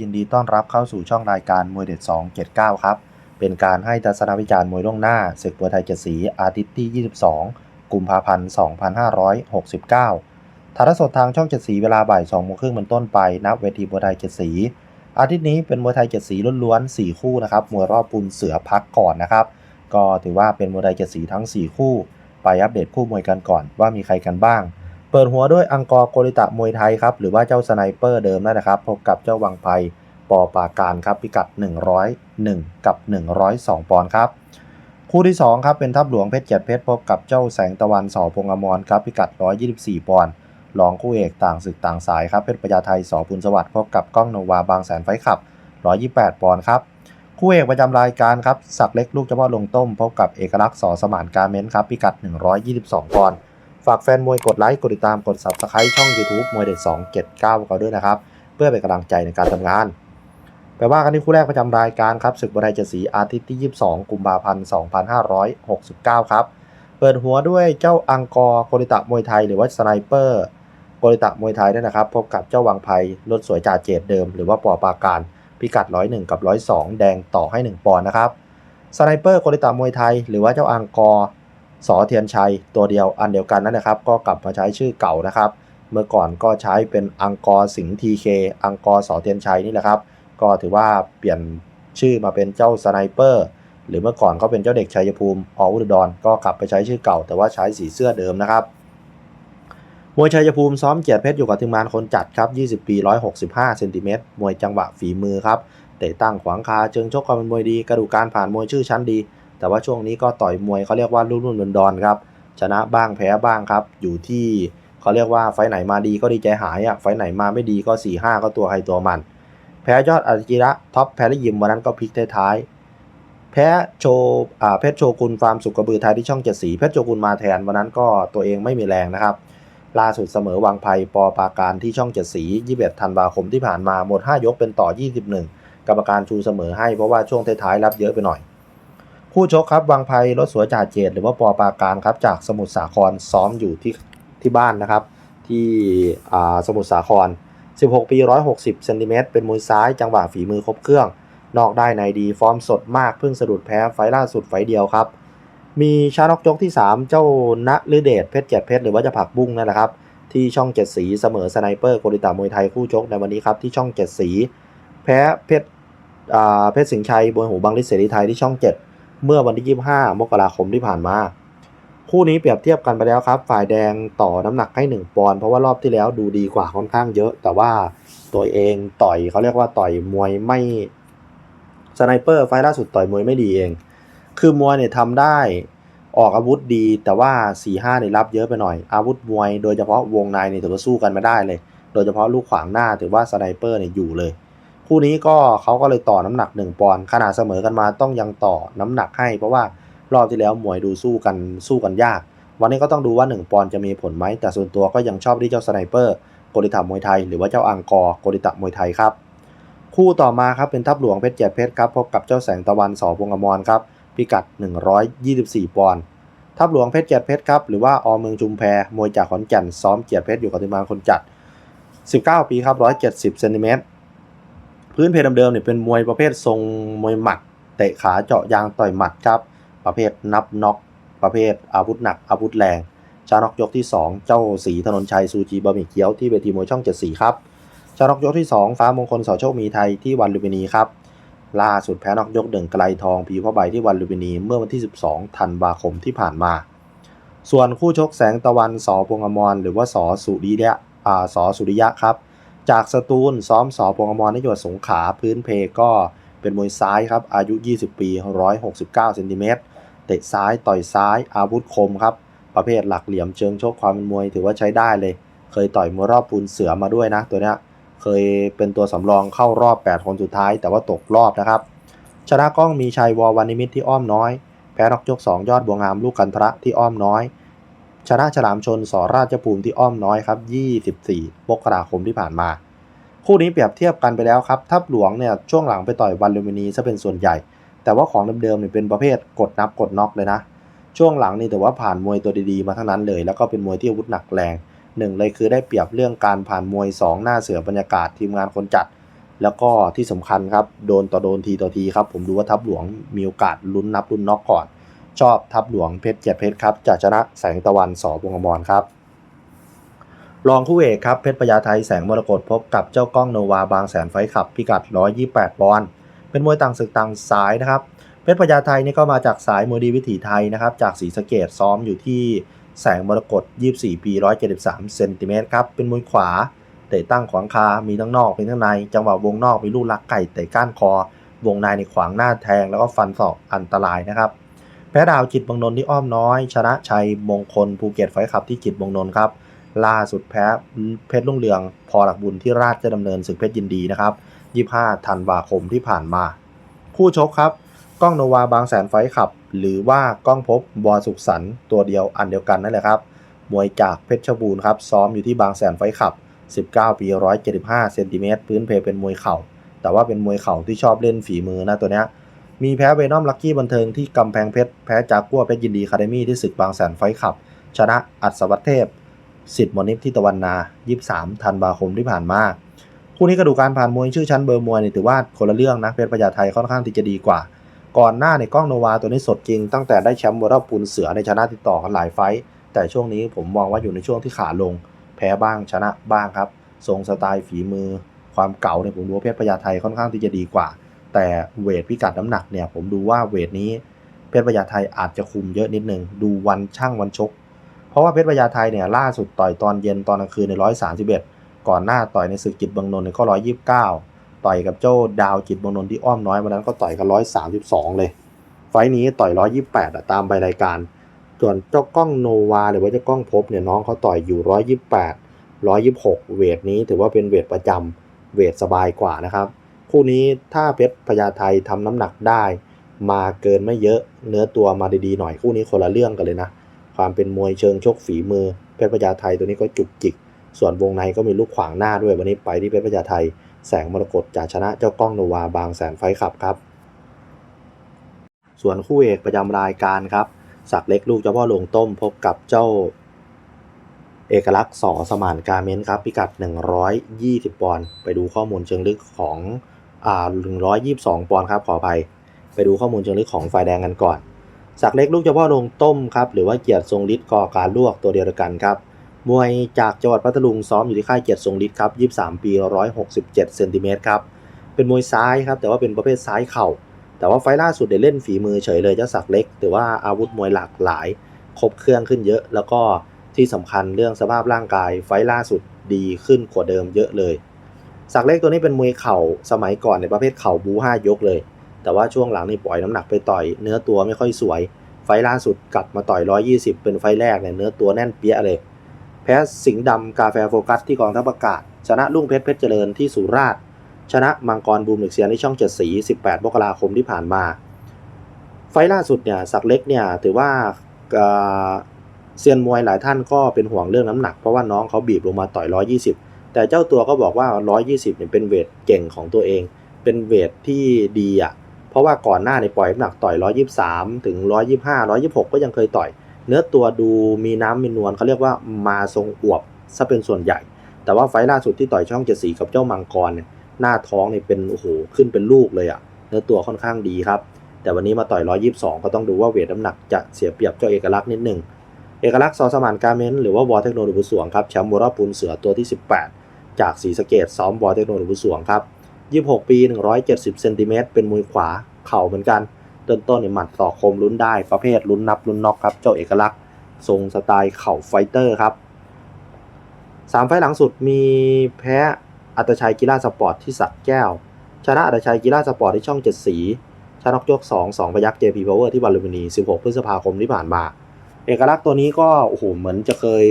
ยินดีต้อนรับเข้าสู่ช่องรายการมวยเด็ด 279 ครับ เป็นการให้ทัศนวิจารณ์มวยล่วงหน้าศึกมวไทยเจ็ดสีอาทิตย์ที่ 22 กุมภาพันธ์ 2569ถ่ายทอดสดทางช่องเจ็ดสีเวลาบ่าย2โมงครึ่งเป็นต้นไปณเวทีมวยไทยเจ็ดสีอาทิตย์นี้เป็นมวยไทยเจ็ดสีล้วนๆ4คู่นะครับมวยรอบปูนเสือพักก่อนนะครับ ก็ถือว่าเป็นมวยไทยเจ็ดสีทั้ง 4 คู่ ไปอัปเดตคู่มวยกันก่อนว่ามีใครกันบ้าง เปิดหัวด้วยอังกอร์โกริตะมวยไทยครับ หรือว่าเจ้าสไนเปอร์เดิมนั่นนะครับ พบกับเจ้าวังไพปอปาการครับ พิกัด 101 กับ 102 ปอนด์ครับ คู่ที่ 2 ครับ เป็นทัพหลวงเพชรเกียรติเพชรพบกับเจ้าแสงตะวันสอพงอมรครับ พิกัด 124 ปอนด์รองคู่เอกต่างศึกต่างสายครับ เพชรประยาไทยสอพุนสวัสดิ์พบกับก้องโนวาบางแสนไฟขับ 128 ปอนด์ครับ คู่เอกประจำรายการครับ สักเล็กลูกเฉพาะลงต้ม พบกับเอกลักษณ์สอสมานการเมนครับ พิกัด 122 ปอนด์ ฝากแฟนมวยกดไลค์กดติดตามกด subscribe ช่อง YouTube มวยเด็ด279เขาด้วยนะครับ เพื่อเป็นกำลังใจในการทำงานไปว่ากันที่คู่แรกประจำรายการครับศึกบอลไทยเจสีอาทิตย์ที่ 22 กุมภาพันธ์ 2569 ครับ เปิดหัวด้วยเจ้าอังกอร์โกริตะมวยไทยหรือว่าสไนเปอร์โกริตะมวยไทยด้วยนะครับ พบกับเจ้าวังไพรถสวยจ่าเจดเดิม หรือว่าปอปาการพิกัด 101 กับ 102 แดงต่อให้ 1 ปอนด์นะครับสไนเปอร์โกริตะมวยไทย หรือว่าเจ้าอังกอร์ สอเทียนชัยตัวเดียวอันเดียวกันนั่นนะครับ ก็กลับมาใช้ชื่อเก่านะครับ เมื่อก่อนก็ใช้เป็นอังกอร์สิงห์ทีเคอังกอร์สอเทียนชัยนี่แหละครับ ก็ถือว่าเปลี่ยนชื่อมาเป็นเจ้าสไนเปอร์หรือเมื่อก่อนเขาเป็นเจ้าเด็กชัยภูมิออุดรก็กลับไปใช้ชื่อเก่า แต่ว่าใช้สีเสื้อเดิมนะครับมวยชัยภูมิซ้อมเกียรติเพชรอยู่กับทีมงานคนจัดครับ 20 ปี 165 เซนติเมตร มวยจังหวะฝีมือครับ เตะตั้งขวางคาเชิงชกความเป็นมวยดี กระดูกการผ่านมวยชื่อชั้นดี แต่ว่าช่วงนี้ก็ต่อยมวยเขาเรียกว่ารุ่นรุ่นดอนครับ ชนะบ้างแพ้บ้างครับ อยู่ที่เขาเรียกว่าไฟไหนมาดีก็ดีใจหายอะ ไฟไหนมาไม่ดีก็4 5ก็ตัวใครตัวมัน แพ้ยอดอากิระท็อปแพ้ได้ยิมวันนั้นก็พลิกท้ายแพ้โชอ่าเพชรโชกุนฟาร์มสุกระบือไทยที่ช่องเจ็ดสีเพชรโชกุนมาแทนวันนั้นก็ตัวเองไม่มีแรงนะครับ ล่าสุดเสมอวังไพปอปาการที่ช่องเจ็ดสี21ธันวาคมที่ผ่านมาหมด5ยกเป็นต่อ21กรรมการชูเสมอให้เพราะว่าช่วงท้ายๆรับเยอะไปหน่อย คู่ชกครับวังไพรถสวยจ่าเจดหรือว่าปอปาการครับจากสมุทรสาครซ้อมอยู่ที่ที่บ้านนะครับ ที่อ่าสมุทรสาคร 16 ปี 160เซนติเมตรเป็นมวยซ้ายจังหวะฝีมือครบเครื่อง นอกได้ในดีฟอร์มสดมากเพิ่งสะดุดแพ้ไฟล่าสุดไฟเดียวครับ มีชานอกยกที่ 3 เจ้าณฤเดชเพชรเจ็ดเพชรหรือว่าจะผักบุ้งนั่นแหละครับ ที่ช่องเจ็ดสีเสมอสไนเปอร์โกริตามวยไทยคู่ชกในวันนี้ครับที่ช่องเจ็ดสี แพ้เพชรอ่าเพชรสิงห์ชัยบวยหูบางลิศเสรีไทยที่ช่อง7 เมื่อวันที่ 25 มกราคมที่ผ่านมา คู่นี้เปรียบเทียบกันไปแล้วครับ ฝ่ายแดงต่อน้ำหนักให้ 1 ปอนด์เพราะว่ารอบที่แล้วดูดีกว่าค่อนข้างเยอะ แต่ว่าตัวเองต่อยเขาเรียกว่าต่อยมวยไม่สไนเปอร์ไฟล์ล่าสุดต่อยมวยไม่ดีเอง คือมวยเนี่ยทำได้ออกอาวุธดี แต่ว่า4-5เนี่ยรับเยอะไปหน่อย อาวุธมวย โดยเฉพาะวงในเนี่ยถือว่าสู้กันไม่ได้เลย โดยเฉพาะลูกขวางหน้าถือว่าสไนเปอร์เนี่ยอยู่เลย คู่นี้ก็เขาก็เลยต่อน้ำหนัก 1 ปอนด์ขนาดเสมอกันมาต้องยังต่อน้ำหนักให้ เพราะว่ารอบที่แล้วมวยดูสู้กันสู้กันยาก วันนี้ก็ต้องดูว่า 1 ปอนด์จะมีผลไหม แต่ส่วนตัวก็ยังชอบที่เจ้าสไนเปอร์โกริตะมวยไทย หรือว่าเจ้าอังกอร์โกริตะมวยไทยครับ คู่ต่อมาครับเป็นทัพหลวงเพชรเจ็ดเพชรครับพบกับเจ้าแสงตะวันสอพงอมรครับพิกัด 124 ปอนด์ทัพหลวงเพชรเจ็ดเพชรครับหรือว่าอเมืองชุมแพมวยจากขอนแก่นซ้อมเกียรติเพชรอยู่กับทีมงานคนจัด 19 ปีครับ170เซนติเมตร พื้นเพเดิมๆเนี่ยเป็นมวยประเภททรงมวยหมัดเตะขาเจาะยางต่อยหมัดครับ ประเภทนับน็อกประเภทอาวุธหนักอาวุธแรงชานอกยกที่ 2 เจ้าสีถนนชัยซูจีบะหมี่เกี๊ยวที่เวทีมวยช่อง7สีครับชานอกยกที่ 2 ฟ้ามงคลสอโชคมีไทยที่วันลุมพินีครับล่าสุดแพ้นอกยกเด่งไกลทองพีพ่อใบที่วันลุมพินีเมื่อวันที่ 12 ธันวาคมที่ผ่านมา ส่วนคู่ชกแสงตะวันสอพงอมรหรือว่าสอสุริยะอ่าสอสุริยะครับ จากสตูลซ้อมสอพงอมรในจังหวัดสงขลาพื้นเพก็เป็นมวยซ้ายครับ อายุ 20 ปี 169เซนติเมตรเตะซ้ายต่อยซ้ายอาวุธคมครับ ประเภทหลักเหลี่ยมเชิงชกความเป็นมวยถือว่าใช้ได้เลย เคยต่อยมวยรอบปูนเสือมาด้วยนะตัวเนี้ยเคยเป็นตัวสำรองเข้ารอบ 8 คนสุดท้าย แต่ว่าตกรอบนะครับ ชนะก้องมีชัยวอวันนิมิตที่อ้อมน้อย แพ้นอกยก 2 ยอดบัวงามลูกกันทระที่อ้อมน้อย ชนะฉลามชนสอราชภูมิที่อ้อมน้อยครับ 24มกราคมที่ผ่านมา คู่นี้เปรียบเทียบกันไปแล้วครับทัพหลวงเนี่ยช่วงหลังไปต่อยวันลูมินีซะเป็นส่วนใหญ่ แต่ว่าของเดิมๆเนี่ยเป็นประเภทกดนับกดน็อกเลยนะ ช่วงหลังนี่แต่ว่าผ่านมวยตัวดีๆมาทั้งนั้นเลย แล้วก็เป็นมวยที่อาวุธหนักแรงหนึ่งเลยคือได้เปรียบเรื่องการผ่านมวย 2 หน้าเสือบรรยากาศทีมงานคนจัด แล้วก็ที่สำคัญครับโดนต่อโดนทีต่อทีครับผมดูว่าทัพหลวงมีโอกาสลุ้นนับลุ้นน็อกก่อน ชอบทัพหลวงเพชรเจ็ดเพชรครับจะชนะแสงตะวันสอพงอมรครับรองคู่เอกครับเพชรพญาไทยแสงมรกตพบกับเจ้าก้องโนวาบางแสนไฟขับพิกัด 128ปอนด์เป็นมวยต่างศึกต่างสายนะครับเพชรพญาไทยนี่ก็มาจากสายมวยดีวิถีไทยนะครับจากศรีสะเกดซ้อมอยู่ที่แสงมรกต24 ปี 173เซนติเมตรครับเป็นมวยขวาเตะตั้งขวางคา มีทั้งนอกมีทั้งใน จังหวะวงนอกมีลูกลักไก่เตะก้านคอ วงในในขวางหน้าแทงแล้วก็ฟันศอกอันตรายนะครับ แพ้ดาวจิตบงนนท์ที่อ้อมน้อย ชนะชัยมงคลภูเก็ตไฟขับที่จิตบงนนท์ครับล่าสุดแพ้เพชรลุ่งเรืองพอหลักบุญที่ราชดำเนินศึกเพชรยินดีนะครับ 25 ธันวาคมที่ผ่านมา คู่ชกครับ ก้องโนวาบางแสนไฟขับ หรือว่าก้องพบวอสุขสันตัวเดียวอันเดียวกันนั่นแหละครับ มวยจากเพชรบูรณ์ครับ ซ้อมอยู่ที่บางแสนไฟขับ 19 ปี 175 เซนติเมตรพื้นเพเป็นมวยเข่า แต่ว่าเป็นมวยเข่าที่ชอบเล่นฝีมือนะตัวเนี้ย มีแพ้เวนอมลักกี้บันเทิงที่กำแพงเพชร แพ้จากกัวเพชรยินดีคาเดมี่ที่ศึกบางแสนไฟขับ ชนะอัศวัตเทพสิทธิ์มนิฟที่ตะวันนา 23 ธันวาคมที่ผ่านมา คู่นี้กระดูกการผ่านมวยชื่อชั้นเบอร์มวยเนี่ยถือว่าคนละเรื่องนะเพชรพญาไทค่อนข้างที่จะดีกว่า ก่อนหน้าในกล้องโนวาตัวนี้สดจริง ตั้งแต่ได้แชมป์วอร์ปูนเสือในชนะติดต่อกันหลายไฟต์แต่ช่วงนี้ผมมองว่าอยู่ในช่วงที่ขาลง แพ้บ้างชนะบ้างครับทรงสไตล์ฝีมือ ความเก่าเนี่ยผมดูว่าเพชรพญาไทค่อนข้างที่จะดีกว่า แต่เวทพิกัดน้ำหนักเนี่ยผมดูว่าเวทนี้เพชรพญาไทอาจจะคุมเยอะนิดนึงดูวันช่างวันชก เพราะว่าเพชรพญาไทเนี่ยล่าสุดต่อยตอนเย็นตอนกลางคืนใน131ก่อนหน้าต่อยในศึกจิตบางนนท์เนี่ยก็129ต่อยกับเจ้าดาวจิตบางนนท์ที่อ้อมน้อยวันนั้นก็ต่อยกัน132เลย ไฟท์นี้ต่อย128อะตามใบรายการส่วนเจ้ากล้องโนวาหรือว่าเจ้ากล้องพบเนี่ยน้องเขาต่อยอยู่128 126เวทนี้ถือว่าเป็นเวทประจำเวทสบายกว่านะครับ คู่นี้ถ้าเพชรพญาไททำน้ำหนักได้ มาเกินไม่เยอะเนื้อตัวมาดีๆหน่อยคู่นี้คนละเรื่องกันเลยนะ ความเป็นมวยเชิงชกฝีมือ เพชรพญาไทตัวนี้ก็จุกจิก ส่วนวงในก็มีลูกขวางหน้าด้วยวันนี้ไปที่เพชรพญาไทแสงมรกตจะชนะเจ้าก้องโนวาบางแสนไฟขับครับ ส่วนคู่เอกประจำรายการครับสักเล็กลูกเจ้าพ่อหลวงต้มพบกับเจ้าเอกลักษณ์สอสมานการเมนครับ พิกัด 120 ปอนด์ไปดูข้อมูลเชิงลึกของ อ่า122 ปอนด์ครับขออภัย ไปดูข้อมูลเชิงลึกของฝ่ายแดงกันก่อน สักเล็กลูกเจ้าพ่อลงต้มครับ หรือว่าเกียรติทรงฤทธิ์ก่อการลวกตัวเดียวกันครับ มวยจากจังหวัดพัทลุงซ้อมอยู่ที่ค่ายเกียรติทรงฤทธิ์ครับ 23 ปี 167เซนติเมตรครับ เป็นมวยซ้ายครับ แต่ว่าเป็นประเภทซ้ายเข่า แต่ว่าไฟล่าสุดเดี๋ยวเล่นฝีมือเฉยเลยเจ้าสักเล็กถือว่าอาวุธมวยหลากหลาย ครบเครื่องขึ้นเยอะ แล้วก็ที่สำคัญเรื่องสภาพร่างกายไฟล่าสุดดีขึ้นกว่าเดิมเยอะเลย สักเล็กตัวนี้เป็นมวยเข่าสมัยก่อนในประเภทเข่าบูห้ายกเลย แต่ว่าช่วงหลังนี่ปล่อยน้ำหนักไปต่อยเนื้อตัวไม่ค่อยสวย ไฟล่าสุดกลับมาต่อย 120 เป็นไฟแรกเนี่ยเนื้อตัวแน่นเปี้ยเลย แพ้สิงห์ดำกาแฟโฟกัสที่กองทัพอากาศ ชนะลุงเพชรเพชรเจริญที่สุราษฎร์ชนะมังกรบูมเหล็กเซียนที่ช่องเจ็ดสี 18มกราคมที่ผ่านมา ไฟล่าสุดเนี่ยสักเล็กเนี่ยถือว่าเซียนมวยหลายท่านก็เป็นห่วงเรื่องน้ำหนักเพราะว่าน้องเขาบีบลงมาต่อย 120 แต่เจ้าตัวก็บอกว่า 120เนี่ยเป็นเวทเก่งของตัวเอง เป็นเวทที่ดีอะ เพราะว่าก่อนหน้าในปล่อยน้ำหนักต่อย 123 ถึง 125 126 ก็ยังเคยต่อย เนื้อตัวดูมีน้ำมีนวลเขาเรียกว่ามาทรงอวบซะเป็นส่วนใหญ่ แต่ว่าไฟล์ล่าสุดที่ต่อยช่องเจ็ดสีกับเจ้ามังกรเนี่ยหน้าท้องเนี่ยเป็นโอ้โหขึ้นเป็นลูกเลยอะ่ะ เนื้อตัวค่อนข้างดีครับ แต่วันนี้มาต่อย 122 ก็ต้องดูว่าเวทน้ำหนักจะเสียเปรียบเจ้าเอกลักษณ์นิดหนึ่ง เอกลักษณ์ซอสมานการเมนต์หรือว่าวอเทคโนโลยีสวงครับแชมป์วอร์ปูนเสือตัวที่ 18 จากศรีสเกดซ้อมวอเทคโนโลยีสวงครับ 26 ปี 170 เซนติเมตรเป็นมวยขวาเข่าเหมือนกันต้นต้นเนี่ยหมัดต่อคมลุ้นได้ประเภทลุ้นนับลุ้นน็อกครับ เจ้าเอกลักษณ์ทรงสไตล์เข่าไฟเตอร์ครับสามไฟล์หลังสุดมีแพ้อัตชัยกีฬาสปอร์ตที่สักแก้ว ชนะอัตชัยกีฬาสปอร์ตที่ช่องเจ็ดสีชนะนกยก 2 2 พยัก JP Power ที่บาลูมินี 16 พฤษภาคมที่ผ่านมา เอกลักษณ์ตัวนี้ก็โอ้โหเหมือนจะเคย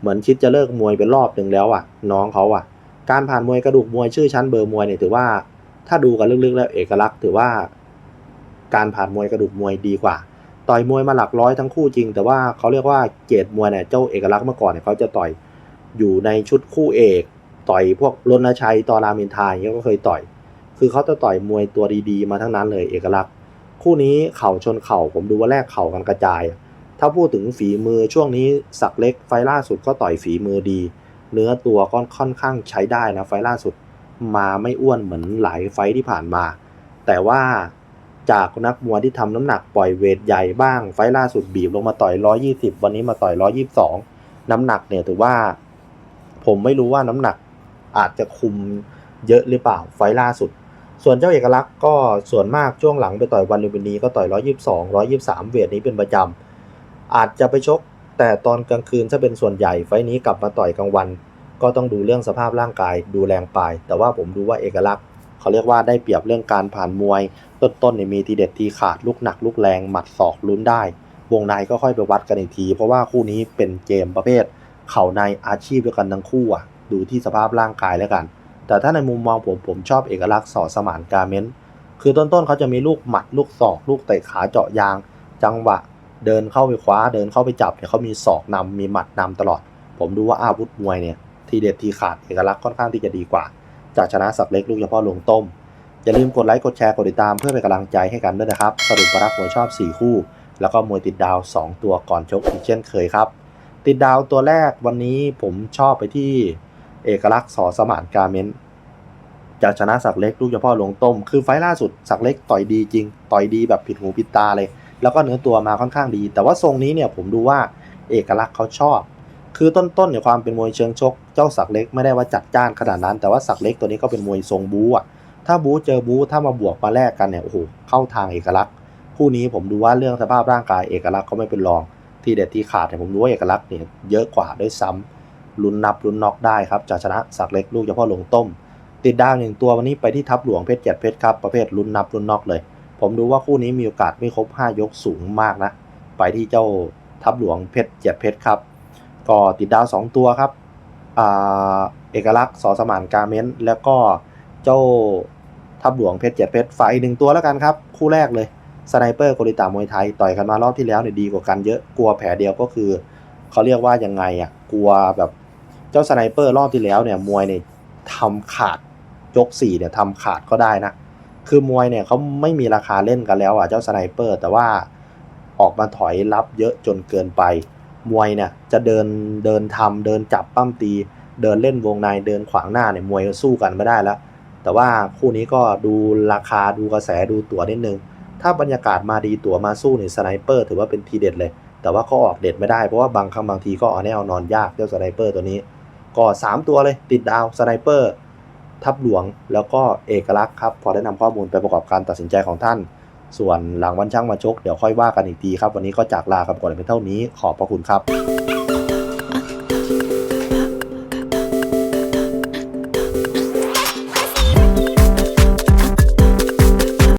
เหมือนคิดจะเลิกมวยเป็นรอบหนึ่งแล้วอะ น้องเขาอะ การผ่านมวยกระดูกมวยชื่อชั้นเบอร์มวยเนี่ยถือว่า ถ้าดูกันลึกๆแล้วเอกลักษณ์ถือว่า การผ่านมวยกระดูกมวยดีกว่า ต่อยมวยมาหลักร้อยทั้งคู่จริง แต่ว่าเขาเรียกว่าเกรดมวยเนี่ยเจ้าเอกลักษณ์เมื่อก่อนเนี่ยเขาจะต่อยอยู่ในชุดคู่เอก ต่อยพวกรณชัยตอรามินทาอย่างเงี้ยก็เคยต่อย คือเขาจะต่อยมวยตัวดีๆ มาทั้งนั้นเลยเอกลักษณ์ คู่นี้เข่าชนเข่าผมดูว่าแรกเข่ากันกระจาย ถ้าพูดถึงฝีมือช่วงนี้สักเล็กไฟล่าสุดก็ต่อยฝีมือดี เนื้อตัวก็ค่อนข้างใช้ได้นะไฟล่าสุดมาไม่อ้วนเหมือนหลายไฟที่ผ่านมา แต่ว่าจากนักมวยที่ทำน้ำหนักปล่อยเวทใหญ่บ้าง ไฟล่าสุดบีบลงมาต่อย 120 วันนี้มาต่อย 122 น้ำหนักเนี่ยถือว่า ผมไม่รู้ว่าน้ำหนักอาจจะคุมเยอะหรือเปล่าไฟล่าสุด ส่วนเจ้าเอกลักษณ์ก็ส่วนมากช่วงหลังไปต่อยวันลุมพินีก็ต่อย 122 123 เวทนี้เป็นประจำ อาจจะไปชก แต่ตอนกลางคืนถ้าเป็นส่วนใหญ่ไฟนี้กลับมาต่อยกลางวัน ก็ต้องดูเรื่องสภาพร่างกายดูแรงปายแต่ว่าผมดูว่าเอกลักษณ์เขาเรียกว่าได้เปรียบเรื่องการผ่านมวย ต้นๆเนี่ยมีทีเด็ดทีขาดลูกหนักลูกแรงหมัดศอกลุ้นได้ วงในก็ค่อยไปวัดกันอีกที เพราะว่าคู่นี้เป็นเกมประเภท เข่าในอาชีพด้วยกันทั้งคู่อะดูที่สภาพร่างกายแล้วกัน แต่ถ้าในมุมมองผมผมชอบเอกลักษณ์สอสมานการเมนต์คือต้นๆเขาจะมีลูกหมัดลูกศอก ลูกเตะขาเจาะยาง จังหวะ เดินเข้าไปคว้าเดินเข้าไปจับเนี่ยเขามีศอกนำมีหมัดนำตลอด ผมดูว่าอาวุธมวยเนี่ยทีเด็ดทีขาดเอกลักษณ์ค่อนข้างที่จะดีกว่าจากชนะสักเล็กลูกเฉพาะลงต้ม อย่าลืมกดไลค์กดแชร์กดติดตามเพื่อเป็นกำลังใจให้กันด้วยนะครับ สรุปรักมวยชอบ 4 คู่ แล้วก็มวยติดดาว 2 ตัวก่อนชกอีกเช่นเคยครับ ติดดาวตัวแรกวันนี้ผมชอบไปที่เอกลักษณ์สอสมานการเมนจากชนะสักเล็กลูกเฉพาะลงต้ม คือไฟล์ล่าสุดสักเล็กต่อยดีจริง ต่อยดีแบบผิดหูผิดตาเลย แล้วก็เนื้อตัวมาค่อนข้างดี แต่ว่าทรงนี้เนี่ยผมดูว่าเอกลักษณ์เขาชอบ คือต้นๆเนี่ยความเป็นมวยเชิงชก เจ้าสักเล็กไม่ได้ว่าจัดจ้านขนาดนั้น แต่ว่าสักเล็กตัวนี้ก็เป็นมวยทรงบู๊อะถ้าบู๊เจอบู๊ถ้ามาบวกมาแลกกันเนี่ยโอ้โหเข้าทางเอกลักษณ์ คู่นี้ผมดูว่าเรื่องสภาพร่างกายเอกลักษณ์เขาไม่เป็นรอง ที่เด็ดที่ขาดเนี่ยผมดูว่าเอกลักษณ์เนี่ยเยอะกว่าด้วยซ้ำลุ้นนับลุ้นน็อกได้ครับจากชนะสักเล็กลูกเฉพาะลงต้ม ติดดาวหนึ่งตัววันนี้ไปที่ทับหลวงเพชรเจ็ดเพชรครับประเภทลุ้นนับลุ้นน็อกเลย ผมดูว่าคู่นี้มีโอกาสไม่ครบ 5 ยกสูงมากนะ ไปที่เจ้าทับหลวงเพชรเจ็ดเพชรครับ ก็ติดดาว 2 ตัวครับอเอกลักษณ์สอสมานกาเมนแล้วก็เจ้าทับหลวงเพชรเจ็ดเพชรฝ่ายอีกหนึ่งตัวแล้วกันครับ คู่แรกเลยสไนเปอร์โกริตามวยไทย ต่อยกันมารอบที่แล้วเนี่ยดีกว่ากันเยอะกลัวแผลเดียวก็คือ เขาเรียกว่ายังไงอะกลัวแบบเจ้าสไนเปอร์รอบที่แล้วเนี่ยมวยเนี่ยทำขาดยกสี่เนี่ยทำขาดก็ได้นะ คือมวยเนี่ยเขาไม่มีราคาเล่นกันแล้วอะเจ้าสไนเปอร์ แต่ว่าออกมาถอยรับเยอะจนเกินไป มวยเนี่ยจะเดินเดินทำเดินจับปั้มตี เดินเล่นวงในเดินขวางหน้าเนี่ยมวยสู้กันไม่ได้แล้ว แต่ว่าคู่นี้ก็ดูราคาดูกระแสดูตั๋วนิดนึง ถ้าบรรยากาศมาดีตั๋วมาสู้เนี่ยสไนเปอร์ถือว่าเป็นทีเด็ดเลย แต่ว่าก็ออกเด็ดไม่ได้เพราะว่าบางครั้งบางทีก็เอาแนวนอนยากเจ้าสไนเปอร์ตัวนี้ ก็สามตัวเลยติดดาวสไนเปอร์ ทับหลวง แล้วก็เอกลักษณ์ครับพอได้นำข้อมูลไปประกอบการตัดสินใจของท่าน ส่วนหลังวันช่างมาชกเดี๋ยวค่อยว่ากันอีกทีครับ วันนี้ก็จากลาครับก่อนเป็นเท่านี้ขอบพระคุณครับ